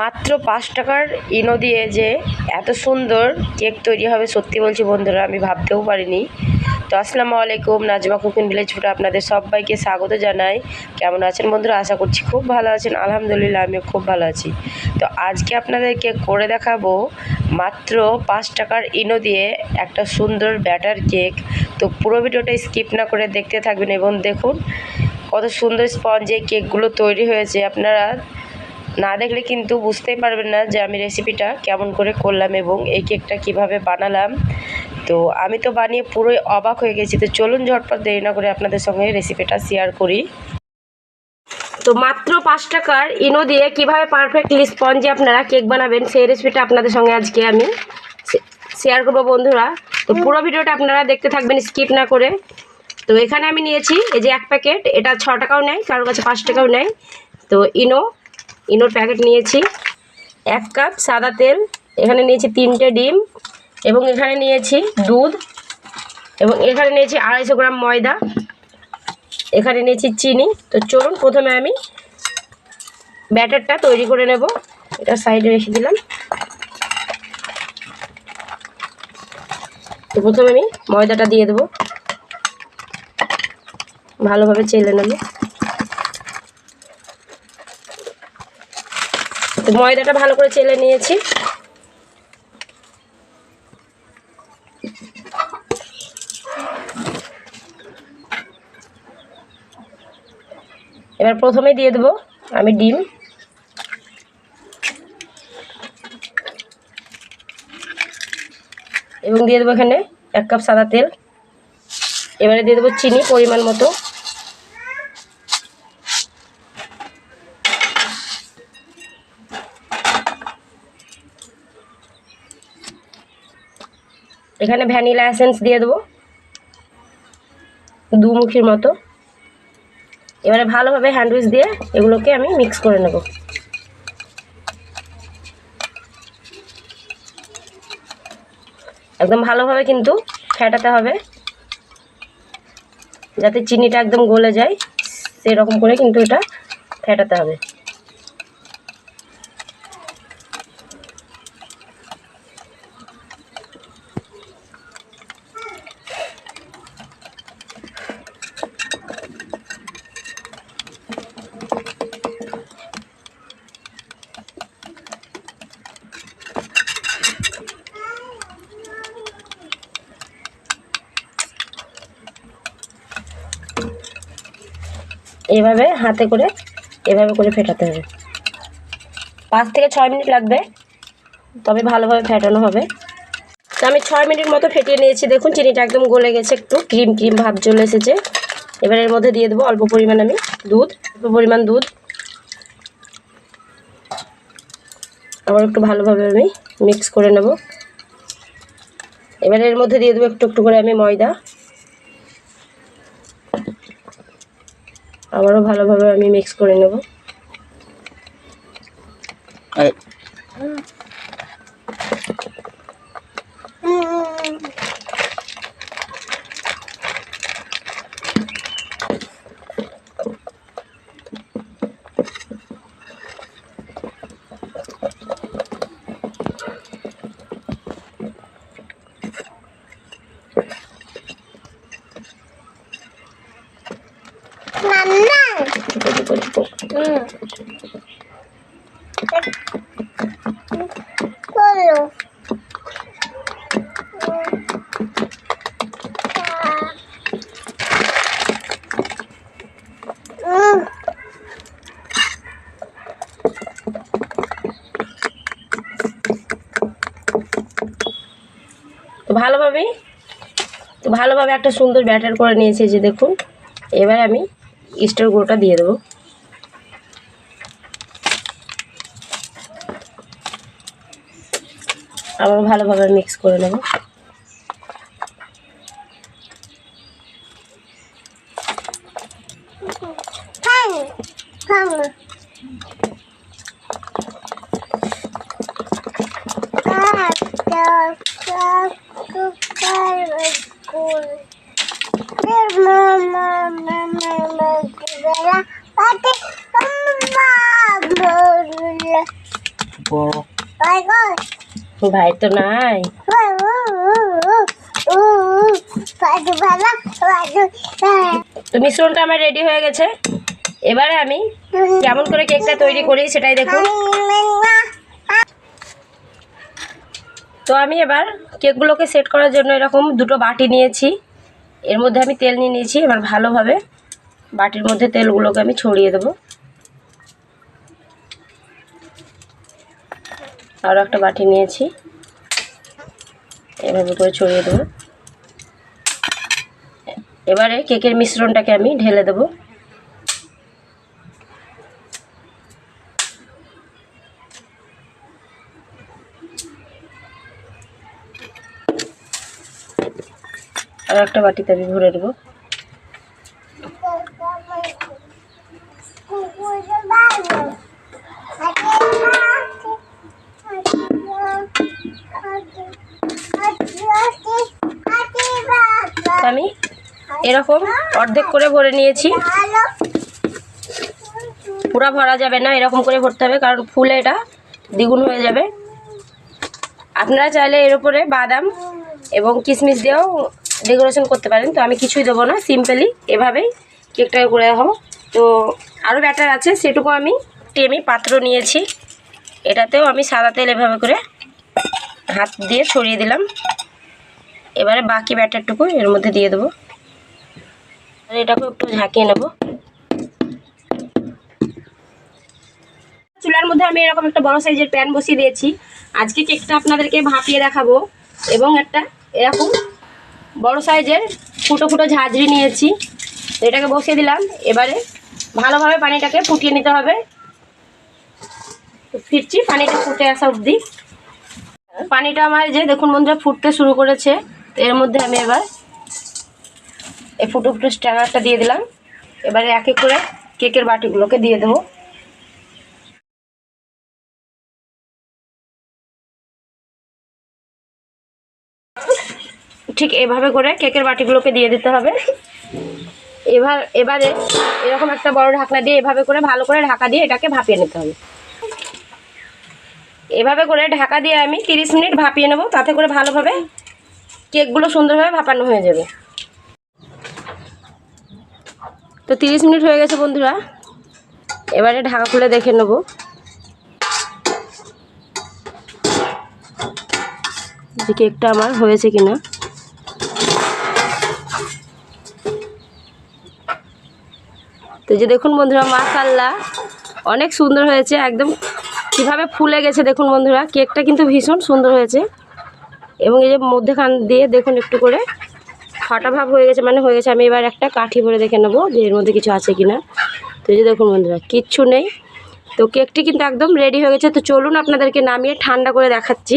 মাত্র পাঁচ টাকার ইনো দিয়ে যে এত সুন্দর কেক তৈরি হবে, সত্যি বলছি বন্ধুরা, আমি ভাবতেও পারিনি। তো আসসালামু আলাইকুম, নাজমা কুকিং ভিলেজ ফুটে আপনাদের সবাইকে স্বাগত জানাই। কেমন আছেন বন্ধুরা? আশা করছি খুব ভালো আছেন। আলহামদুলিল্লাহ, আমিও খুব ভালো আছি। তো আজকে আপনাদেরকে করে দেখাবো মাত্র পাঁচ টাকার ইনো দিয়ে একটা সুন্দর ব্যাটার কেক। তো পুরো ভিডিওটা স্কিপ না করে দেখতে থাকবেন এবং দেখুন কত সুন্দর স্পঞ্জে কেকগুলো তৈরি হয়েছে। আপনারা না দেখলে কিন্তু বুঝতেই পারবেন না যে আমি রেসিপিটা কেমন করে করলাম এবং এই কেকটা কীভাবে বানালাম। তো আমি তো বানিয়ে পুরোই অবাক হয়ে গেছি। তো চলুন ঝটপট দেরি না করে আপনাদের সঙ্গে রেসিপিটা শেয়ার করি। তো মাত্র পাঁচ টাকার ইনো দিয়ে কীভাবে পারফেক্টলি স্পঞ্জে আপনারা কেক বানাবেন, সেই রেসিপিটা আপনাদের সঙ্গে আজকে আমি শেয়ার করব বন্ধুরা। তো পুরো ভিডিওটা আপনারা দেখতে থাকবেন স্কিপ না করে। তো এখানে আমি নিয়েছি এই যে এক প্যাকেট এটা ছ টাকাও নেয় কারোর কাছে পাঁচ টাকাও নেয়। তো ইনো ইনোর প্যাকেট নিয়েছি। এক কাপ সাদা তেল, এখানে নিয়েছি তিনটে ডিম এবং এখানে নিয়েছি দুধ এবং এখানে নিয়েছি আড়াইশো গ্রাম ময়দা। এখানে নিয়েছি চিনি। তো চলুন প্রথমে আমি ব্যাটারটা তৈরি করে নেব। এটা সাইডে রেখে দিলাম। তো প্রথমে আমি ময়দাটা দিয়ে দেবো। ভালোভাবে চেলে নেব। ময়দাটা ভালো করে চেলে নিয়েছি। এবার প্রথমে দিয়ে দেবো আমি ডিম। এবং দিয়ে দেবো এখানে এক কাপ সাদা তেল। এবারে দিয়ে দেবো চিনি পরিমাণ মতো। এখানে ভ্যানিলা এসেন্স দিয়ে দেবো। দুমুখির মতো। এবারে ভালোভাবে হ্যান্ডউইচ দিয়ে এগুলোকে আমি মিক্স করে নেব। একদম ভালোভাবে কিন্তু ফেটাতে হবে। যাতে চিনিটা একদম গলে যায়, সেরকম করে কিন্তু এটা ফেটাতে হবে। এভাবে, হাতে করে এভাবে করে ফেটাতে হবে। পাঁচ থেকে ছয় মিনিট লাগবে, তবে ভালোভাবে ফেটানো হবে। তো আমি ছয় মিনিট মতো ফেটিয়ে নিয়েছি। দেখুন, চিনিটা একদম গলে গেছে, একটু ক্রিম ক্রিম ভাব চলে এসেছে। এবার এর মধ্যে দিয়ে দেবো অল্প পরিমাণ আমি দুধ, অল্প পরিমাণ দুধ। আবার একটু ভালোভাবে আমি মিক্স করে নেব। এবার এর মধ্যে দিয়ে দেবো একটু একটু করে আমি ময়দা। আবারও ভালোভাবে আমি মিক্স করে নেব। ভালোভাবে তো ভালোভাবে একটা সুন্দর ব্যাটার করে নিয়েছি যে দেখুন। এবার আমি ইস্টার গুঁড়োটা দিয়ে দেবো। আবার ভালোভাবে মিক্স করে নেব. ভাই তো নাই. তো মিশ্রণটা আমার রেডি হয়ে গেছে এবারে আমি কেমন করে কেকটা তৈরি করি সেটাই দেখুন তো আমি এবার কেকগুলোকে সেট করার জন্য এরকম দুটো বাটি নিয়েছি। এর মধ্যে আমি তেল নিয়ে নিয়েছি, এবার ভালোভাবে বাটির মধ্যে তেলগুলোকে আমি ছড়িয়ে দেবো। আরও একটা বাটি নিয়েছি এভাবে করে ছড়িয়ে দেবো। এবারে কেকের মিশ্রণটাকে আমি ঢেলে দেবো। আর একটা বাটিতে আমি ভরে দেবো। আমি এরকম অর্ধেক করে ভরে নিয়েছি। পুরা ভরা যাবে না, এরকম করে ভরতে হবে, কারণ ফুলে এটা দ্বিগুণ হয়ে যাবে। আপনারা চাইলে এর উপরে বাদাম এবং কিশমিশ দিয়েও ডেকোরেশন করতে পারেন। তো আমি কিছুই দেবো না সিম্পলি এভাবেই কেকটাকে করে দেখাবো। তো আরও ব্যাটার আছে, সেটুকু আমি টেমি পাত্র নিয়েছি। এটাতেও আমি সাদা তেল এভাবে করে হাত দিয়ে ছড়িয়ে দিলাম। এবারে বাকি ব্যাটারটুকু এর মধ্যে দিয়ে দেবো। এটাকে একটু ঝাঁকিয়ে নেব। চুলার মধ্যে আমি এরকম একটা বড় সাইজের প্যান বসিয়ে দিয়েছি। আজকে কেকটা আপনাদেরকে ভাপিয়ে দেখাবো এবং একটা এরকম বড় সাইজের ফুটো ফুটো ঝাঁঝরি নিয়েছি। এটাকে বসিয়ে দিলাম। এবারে ভালোভাবে পানিটাকে ফুটিয়ে নিতে হবে। ফিরছি, পানিটা ফুটে আসা অবধি। পানিটা আমার যে দেখুন বন্ধুরা, ফুটতে শুরু করেছে। তো এর মধ্যে আমি এবার এই ফুটো ফুটো স্ট্যান্ডারটা দিয়ে দিলাম। এবারে এক এক করে কেকের বাটিগুলোকে দিয়ে দেবো। ঠিক এভাবে করে কেকের বাটিগুলোকে দিয়ে দিতে হবে। এবার, এবারে এরকম একটা বড় ঢাকনা দিয়ে এভাবে করে ভালো করে ঢাকা দিয়ে এটাকে ভাপিয়ে নিতে হবে। এভাবে করে ঢাকা দিয়ে আমি তিরিশ মিনিট ভাপিয়ে নেব, তাতে করে ভালোভাবে কেকগুলো সুন্দরভাবে ভাপানো হয়ে যাবে। তো তিরিশ মিনিট হয়ে গেছে বন্ধুরা, এবারে ঢাকা খুলে দেখে নেব। যে কেকটা আমার হয়েছে কিনা। তো যে দেখুন বন্ধুরা মাশাল্লাহ অনেক সুন্দর হয়েছে, একদম কীভাবে ফুলে গেছে দেখুন বন্ধুরা, কেকটা কিন্তু ভীষণ সুন্দর হয়েছে। এবং এই যে মধ্যেখান দিয়ে দেখুন একটু করে, ফাটা ভাব হয়ে গেছে মানে হয়ে গেছে, আমি এবার একটা কাঠি ভরে দেখে নেব যে এর মধ্যে কিছু আছে কি না তো যে দেখুন বন্ধুরা, কিচ্ছু নেই। তো কেকটি কিন্তু একদম রেডি হয়ে গেছে। তো চলুন আপনাদেরকে নামিয়ে ঠান্ডা করে দেখাচ্ছি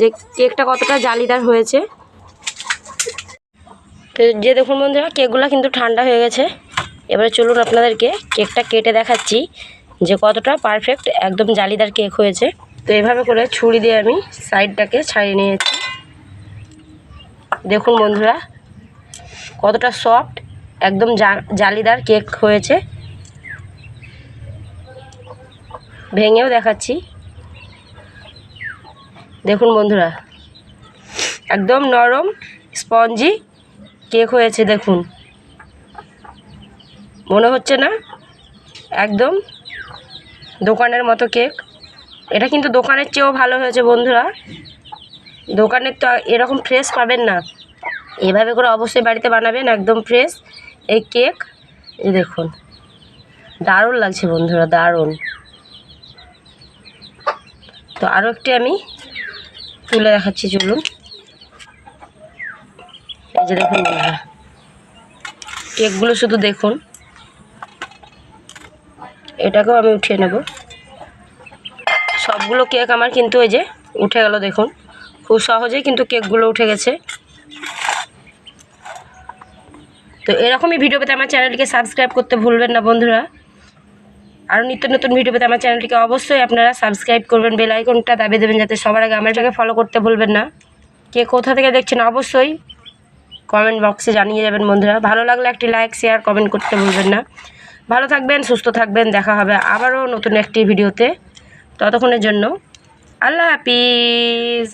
যে কেকটা কতটা জালিদার হয়েছে। তো যে দেখুন বন্ধুরা, কেকগুলো কিন্তু ঠান্ডা হয়ে গেছে। এবারে চলুন আপনাদেরকে কেকটা কেটে দেখাচ্ছি যে কতটা পারফেক্ট একদম জালিদার কেক হয়েছে। তো এভাবে করে ছুরি দিয়ে আমি সাইডটাকে ছাড়িয়ে নিয়েছি। দেখুন বন্ধুরা, কতটা সফট একদম জালিদার কেক হয়েছে। ভেঙেও দেখাচ্ছি। দেখুন বন্ধুরা, একদম নরম স্পঞ্জি কেক হয়েছে, দেখুন। মনে হচ্ছে না? একদম? দোকানের মতো কেক। এটা কিন্তু দোকানের চেয়েও ভালো হয়েছে বন্ধুরা। দোকানের তো এরকম ফ্রেশ পাবেন না। এভাবে করে অবশ্যই বাড়িতে বানাবেন, একদম ফ্রেশ। এই কেক, এই দেখুন। দারুণ লাগছে বন্ধুরা, দারুণ। তো আরও একটি আমি তুলে দেখাচ্ছি, চলুন। এই যে দেখুন বন্ধুরা, কেকগুলো শুধু দেখুন। এটাকেও আমি উঠিয়ে নেব। সবগুলো কেক আমার কিন্তু এই যে উঠে গেল দেখুন। খুব সহজেই কিন্তু কেকগুলো উঠে গেছে। তো এরকমই ভিডিও পেতে আমার চ্যানেলটিকে সাবস্ক্রাইব করতে ভুলবেন না বন্ধুরা। আরও নিত্য নতুন ভিডিও পেতে আমার চ্যানেলটিকে অবশ্যই আপনারা সাবস্ক্রাইব করবেন, বেল আইকনটা দাবিয়ে দেবেন যাতে সবার আগে আমার এটাকে ফলো করতে ভুলবেন না। কে কোথা থেকে দেখছেন অবশ্যই কমেন্ট বক্সে জানিয়ে যাবেন বন্ধুরা। ভালো লাগলে একটি লাইক শেয়ার কমেন্ট করতে ভুলবেন না। ভালো থাকবেন সুস্থ থাকবেন দেখা হবে আবারও নতুন একটি ভিডিওতে। ততক্ষণের জন্য আল্লাহ হাফিজ।